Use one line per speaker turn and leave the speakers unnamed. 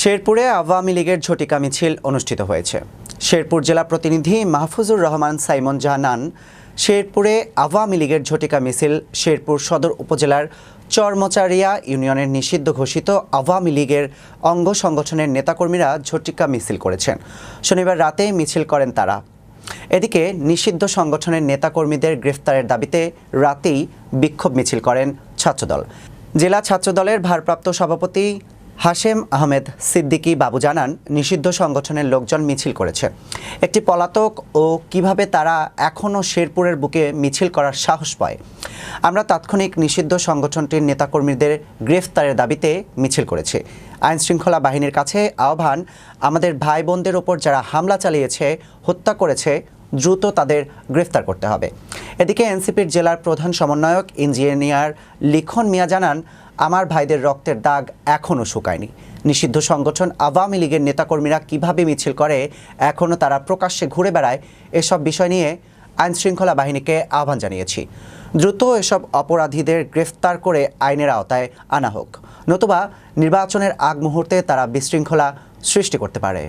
শেরপুরে আওয়ামী লীগের ঝটিকা মিছিল অনুষ্ঠিত হয়েছে। শেরপুর জেলা প্রতিনিধি মাহফুজুর রহমান সাইমন জানান, শেরপুরে আওয়ামী লীগের ঝটিকা মিছিল শেরপুর সদর উপজেলার চরমচারিয়া ইউনিয়নের নিষিদ্ধ ঘোষিত আওয়ামী লীগের অঙ্গ সংগঠনের নেতাকর্মীরা ঝটিকা মিছিল করেছেন। শনিবার রাতে মিছিল করেন তারা। এদিকে নিষিদ্ধ সংগঠনের নেতাকর্মীদের গ্রেফতারের দাবিতে রাতেই বিক্ষোভ মিছিল করেন ছাত্রদল। জেলা ছাত্রদলের ভারপ্রাপ্ত সভাপতি হাশেম আহমেদ সিদ্দিকি বাবু জানান, নিষিদ্ধ সংগঠনের লোকজন মিছিল করেছে। একটি পলাতক ও কীভাবে তারা এখনও শেরপুরের বুকে মিছিল করার সাহস পায়। আমরা তাৎক্ষণিক নিষিদ্ধ সংগঠনটির নেতাকর্মীদের গ্রেফতারের দাবিতে মিছিল করেছি। আইন শৃঙ্খলা বাহিনীর কাছে আহ্বান, আমাদের ভাই বোনদের ওপর যারা হামলা চালিয়েছে, হত্যা করেছে, দ্রুত তাদের গ্রেফতার করতে হবে। এদিকে এনসিপির জেলার প্রধান সমন্বয়ক, ইঞ্জিনিয়ার লিখন মিয়া জানান আমার ভাইদের রক্তের দাগ এখনও শুকায়নি। নিষিদ্ধ সংগঠন আওয়ামী লীগের নেতাকর্মীরা কীভাবে মিছিল করে, এখনও তারা প্রকাশ্যে ঘুরে বেড়ায়, এসব বিষয় নিয়ে আইনশৃঙ্খলা বাহিনীকে আহ্বান জানিয়েছি। দ্রুত এসব অপরাধীদের গ্রেফতার করে আইনের আওতায় আনা হোক। নতুবা নির্বাচনের আগ মুহূর্তে তারা বিশৃঙ্খলা সৃষ্টি করতে পারে।